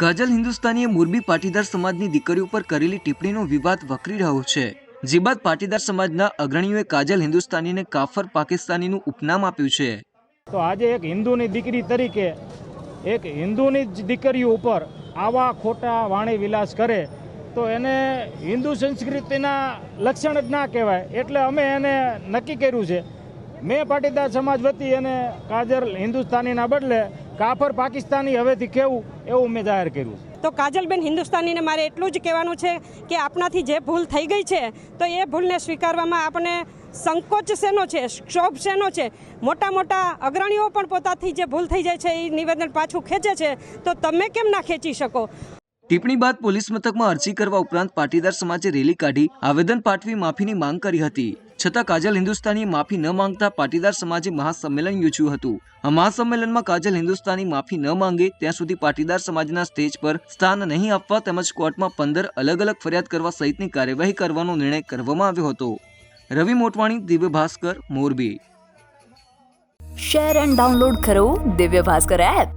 કાજલ હિન્દુસ્તાનીએ મોરબી પાટીદાર સમાજની દીકરીઓ ઉપર કરેલી ટિપ્પણીનો વિવાદ વકરી રહ્યો છે. જે બાદ પાટીદાર સમાજના અગ્રણીઓએ કાજલ હિન્દુસ્તાનીને કાફર પાકિસ્તાનીનું ઉપનામ આપ્યું છે. તો આજે એક હિન્દુની દીકરી તરીકે એક હિન્દુની જ દીકરીઓ ઉપર આવા ખોટા વાણી વિલાસ કરે, તો એને હિન્દુ સંસ્કૃતિના લક્ષણ જ ના કહેવાય. એટલે અમે એને નક્કી કર્યું છે, મેં પાટીદાર સમાજ વતી એને કાજલ હિન્દુસ્તાનીના બદલે કાફર પાકિસ્તાની હવેથી કેવું એવું મેં જાહેર કર્યું તો કાજલબેન હિન્દુસ્તાનીને મારે એટલું જ કહેવાનું છે કે આપણાથી જે ભૂલ થઈ ગઈ છે તો એ ભૂલને સ્વીકારવામાં આપણે સંકોચ શેનો છે ક્ષોભ શેનો છે? મોટા મોટા અગ્રણીઓ પણ પોતાથી જે ભૂલ થઈ જાય છે એ નિવેદન પાછું ખેંચે છે તો તમે કેમ ના ખેંચી શકો? ટિપ્પણી બાદ પોલીસ મથકમાં અરજી કરવા ઉપરાંત પાટીદાર સમાજે રેલી કાઢી આવેદન પાઠવી માફીની માંગ કરી હતી. છતાં કાજલ હિન્દુસ્તાની માફી ન માંગતા પાટીદાર સમાજે મહાસંમેલન યોજ્યું હતું. આ મહાસંમેલનમાં કાજલ હિન્દુસ્તાની માફી ન માંગે, ત્યાં સુધી પાટીદાર સમાજના સ્ટેજ પર સ્થાન નહીં આપવા તેમજ કોર્ટમાં પંદર અલગ અલગ ફરિયાદ કરવા સહિતની કાર્યવાહી કરવાનો નિર્ણય કરવામાં આવ્યો હતો. Ravi Motwani, Divya Bhaskar, Morbi. Share and download કરો દિવ્ય ભાસ્કર એપ.